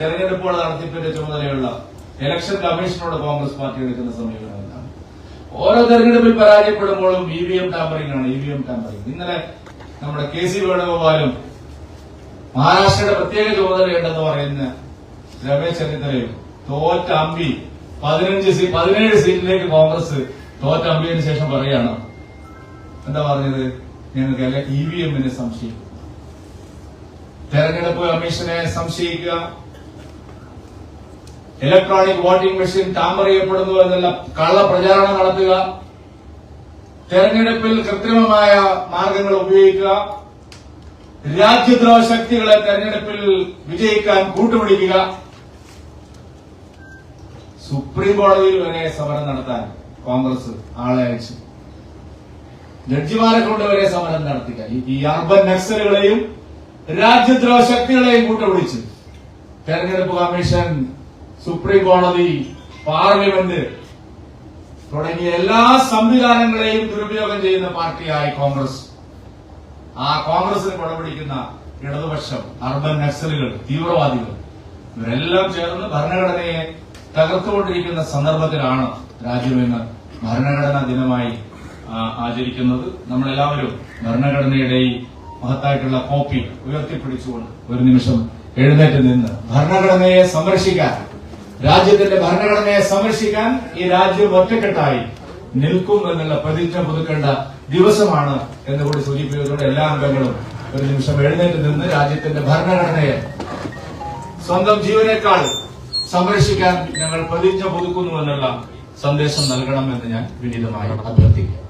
തെരഞ്ഞെടുപ്പുകൾ നടത്തിപ്പിന്റെ ചുമതലയുള്ള ഇലക്ഷൻ കമ്മീഷനോട് കോൺഗ്രസ് പാർട്ടി എടുക്കുന്ന സമീപനം എന്താണ്? ഓരോ തെരഞ്ഞെടുപ്പിൽ പരാജയപ്പെടുമ്പോഴും ഇ വി എം ടാമ്പറിംഗ് ആണ് ഇ വി എം ടാമ്പറിംഗ് ഇന്നലെ നമ്മുടെ കെ സി വേണുഗോപാലും മഹാരാഷ്ട്രയുടെ പ്രത്യേക ചുമതലയുണ്ടെന്ന് പറയുന്ന രമേശ് ചെന്നിത്തലയും തോറ്റ അമ്പി പതിനഞ്ച് പതിനേഴ് സീറ്റിലേക്ക് കോൺഗ്രസ് തോറ്റ അമ്പിയതിനു ശേഷം പറയാണ് എന്താ പറഞ്ഞത്? ഞങ്ങൾക്ക് ഇ വി എമ്മിനെ സംശയിക്കും തെരഞ്ഞെടുപ്പ് കമ്മീഷനെ സംശയിക്കുക ഇലക്ട്രോണിക് വോട്ടിംഗ് മെഷീൻ ടാമ്പർ ചെയ്യപ്പെടുന്നു എന്നുള്ള കള്ള പ്രചാരണം നടത്തുക. തെരഞ്ഞെടുപ്പിൽ കൃത്രിമമായ മാർഗങ്ങൾ ഉപയോഗിക്കുക. രാജ്യദ്രോഹ ശക്തികളെ തെരഞ്ഞെടുപ്പിൽ വിജയിക്കാൻ കൂട്ടുപിടിക്കുക. സുപ്രീം കോടതിയിൽ വരെ സമരം നടത്താൻ കോൺഗ്രസ് ആളെ അയച്ചു. ജഡ്ജിമാരെ കൊണ്ട് വരെ സമരം നടത്തുക ഈ അർബൻ നക്സലുകളെയും രാജ്യദ്രോഹ ശക്തികളെയും കൂട്ടുപിടിച്ച് തെരഞ്ഞെടുപ്പ് കമ്മീഷൻ സുപ്രീം കോടതി പാർലമെന്റ് തുടങ്ങിയ എല്ലാ സംവിധാനങ്ങളെയും ദുരുപയോഗം ചെയ്യുന്ന പാർട്ടിയായി കോൺഗ്രസ്. ആ കോൺഗ്രസിന് കുടപിടിക്കുന്ന ഇടതുപക്ഷം അർബൻ നക്സലുകൾ തീവ്രവാദികൾ ഇവരെല്ലാം ചേർന്ന് ഭരണഘടനയെ തകർത്തുകൊണ്ടിരിക്കുന്ന സന്ദർഭത്തിലാണ് രാജ്യം ഇന്ന് ഭരണഘടനാ ദിനമായി ആചരിക്കുന്നത്. നമ്മളെല്ലാവരും ഭരണഘടനയുടെ ഈ മഹത്തായിട്ടുള്ള കോപ്പി ഉയർത്തിപ്പിടിച്ചുകൊണ്ട് ഒരു നിമിഷം എഴുന്നേറ്റ് നിന്ന് ഭരണഘടനയെ സംരക്ഷിക്കാൻ രാജ്യത്തിന്റെ ഭരണഘടനയെ സംരക്ഷിക്കാൻ ഈ രാജ്യം ഒറ്റക്കെട്ടായി നിൽക്കും എന്നുള്ള പ്രതിജ്ഞ പുതുക്കേണ്ട ദിവസമാണ് എന്ന് കൂടി സൂചിപ്പിച്ചുകൊണ്ട് എല്ലാ അംഗങ്ങളും ഒരു നിമിഷം എഴുന്നേറ്റ് നിന്ന് രാജ്യത്തിന്റെ ഭരണഘടനയെ സ്വന്തം ജീവനേക്കാൾ സംരക്ഷിക്കാൻ ഞങ്ങൾ പ്രതിജ്ഞ പുതുക്കുന്നു എന്നുള്ള സന്ദേശം നൽകണമെന്ന് ഞാൻ വിനീതമായി അഭ്യർത്ഥിക്കുന്നു.